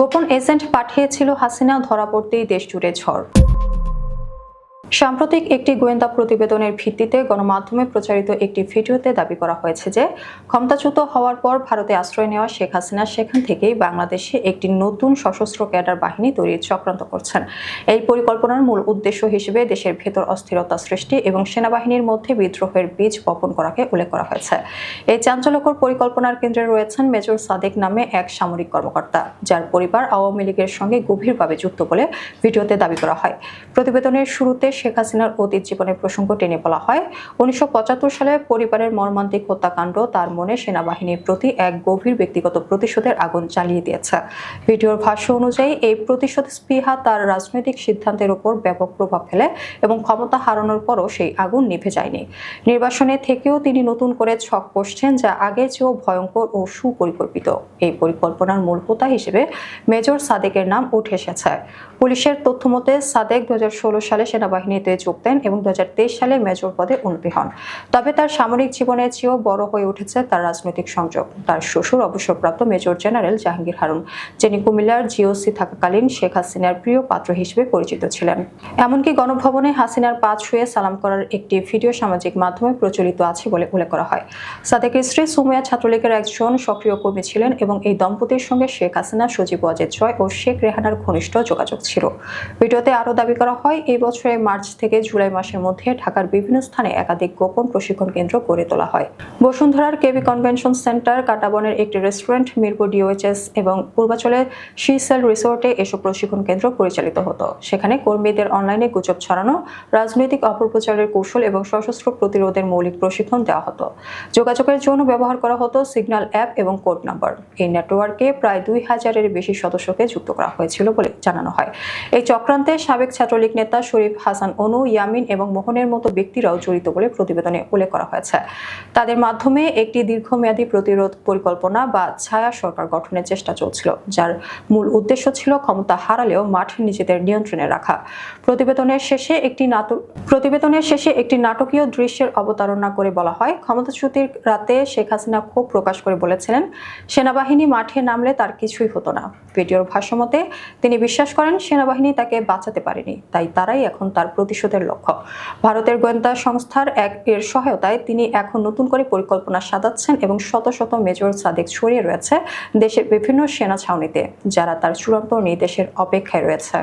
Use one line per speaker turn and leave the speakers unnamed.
গোপন এজেন্ট পাঠিয়েছিল হাসিনা ধরা পড়তেই দেশ জুড়ে ঝড়। সাম্প্রতিক একটি গোয়েন্দা প্রতিবেদনের ভিত্তিতে গণমাধ্যমে প্রচারিত একটি ভিডিওতে দাবি করা হয়েছে যে, ক্ষমতাচ্যুত হওয়ার পর ভারতে আশ্রয় নেওয়া শেখ হাসিনা সেখান থেকেই বাংলাদেশে একটি নতুন সশস্ত্র ক্যাডার বাহিনী তৈরির চক্রান্ত করছেন। এই পরিকল্পনার মূল উদ্দেশ্য হিসেবে দেশের ভেতর অস্থিরতা সৃষ্টি এবং সেনাবাহিনীর মধ্যে বিদ্রোহের বীজ বপন করাকে উল্লেখ করা হয়েছে। এই চাঞ্চল্যকর পরিকল্পনার কেন্দ্রে রয়েছেন মেজর সাদেক নামে এক সামরিক কর্মকর্তা, যার পরিবার আওয়ামী লীগের সঙ্গে গভীরভাবে যুক্ত বলে ভিডিওতে দাবি করা হয়। প্রতিবেদনের শুরুতে শেখ হাসিনার অতীত জীবনের প্রসঙ্গ টেনে বলা হয়। উনিশশো পঁচাত্তর সালে পরিবারের মর্মান্তিক হত্যাকাণ্ড তার মনে সেনাবাহিনীর প্রতি এক গভীর ব্যক্তিগত প্রতিশোধের আগুন চালিয়ে দিয়েছে। ভিডিওর ভাষ্য অনুযায়ী, এই প্রতিশোধ স্পৃহা তার রাজনৈতিক সিদ্ধান্তের উপর ব্যাপক প্রভাব ফেলে এবং ক্ষমতা হারানোর পরও সেই আগুন নিভে যায়নি। নির্বাসনে থেকেও তিনি নতুন করে ছক কষছেন যা আগের চেয়েও ভয়ঙ্কর ও সুপরিকল্পিত। এই পরিকল্পনার মূল হোতা হিসেবে মেজর সাদেকের নাম উঠে এসেছে। পুলিশের তথ্য মতে, সাদেক দু হাজার ষোলো সালে সেনাবাহিনীতে যোগ দেন এবং দু হাজার তেইশ সালে মেজর পদে উন্নতি হন। তবে তার সামরিক জীবনের চেয়েও বড় হয়ে উঠেছে তার রাজনৈতিক সংযোগ। তার শ্বশুর অবসরপ্রাপ্ত মেজর জেনারেল জাহাঙ্গীর হারুন, যিনি কুমিল্লার জিওসি থাকাকালীন শেখ হাসিনার প্রিয় পাত্র হিসেবে পরিচিত ছিলেন। এমনকি গণভবনে হাসিনার পা ছুঁয়ে সালাম করার একটি ভিডিও সামাজিক মাধ্যমে প্রচলিত আছে বলে উল্লেখ করা হয়। সাদেকের স্ত্রী সুমিয়া ছাত্রলীগের একজন সক্রিয় কর্মী ছিলেন এবং এই দম্পতির সঙ্গে শেখ হাসিনা, সজীব ওয়াজেদ জয় ও শেখ রেহানার ঘনিষ্ঠ যোগাযোগ ছিল। ভিডিওতে আরও দাবি করা হয়, এই বছরের মার্চ থেকে জুলাই মাসের মধ্যে ঢাকার বিভিন্ন স্থানে একাধিক গোপন প্রশিক্ষণ কেন্দ্র গড়ে তোলা হয়। বসুন্ধরার কেবি কনভেনশন সেন্টার, কাটাবনের একটি রেস্টুরেন্ট, মিরপুর ডিওএইচএস এবং পূর্বাচলের শিসেল রিসোর্টে এসব প্রশিক্ষণ কেন্দ্র পরিচালিত হতো। সেখানে কর্মীদের অনলাইনে গুজব ছড়ানো, রাজনৈতিক অপপ্রচারের কৌশল এবং সশস্ত্র প্রতিরোধের মৌলিক প্রশিক্ষণ দেওয়া হতো। যোগাযোগের জন্য ব্যবহার করা হতো সিগন্যাল অ্যাপ এবং কোড নাম্বার। এই নেটওয়ার্কে প্রায় দুই হাজারের বেশি সদস্যকে যুক্ত করা হয়েছিল বলে জানানো হয়। এই চক্রান্তে সাবেক ছাত্রলীগ নেতা শরীফ হাসান অনু, ইয়ামিন এবং মোহনের মতো ব্যক্তিরাও জড়িত বলে প্রতিবেদনে উল্লেখ করা হয়েছে। তাদের মাধ্যমে একটি দীর্ঘমেয়াদী প্রতিরোধ পরিকল্পনা বা ছায়া সরকার গঠনের চেষ্টা চলছিল, যার মূল উদ্দেশ্য ছিল ক্ষমতা হারালেও মাঠ নিজেদের নিয়ন্ত্রণে রাখা। প্রতিবেদনের শেষে একটি নাটক প্রতিবেদনের শেষে একটি নাটকীয় দৃশ্যের অবতারণা করে বলা হয়, ক্ষমতাচ্যুতির রাতে শেখ হাসিনা ক্ষোভ প্রকাশ করে বলেছিলেন, সেনাবাহিনী মাঠে নামলে তার কিছুই হতো না। ভিডিওর ভাষ্যমতে তিনি বিশ্বাস করেন, সেনাবাহিনী তাকে বাঁচাতে পারেনি, তাই তারাই এখন তার প্রতিশোধের লক্ষ্য। ভারতের গোয়েন্দা সংস্থার এক এর সহায়তায় তিনি এখন নতুন করে পরিকল্পনা সাজাচ্ছেন এবং শত শত মেজর সাদেক ছড়িয়ে রয়েছে দেশের বিভিন্ন সেনা ছাউনিতে, যারা তার চূড়ান্ত নির্দেশের অপেক্ষায় রয়েছে।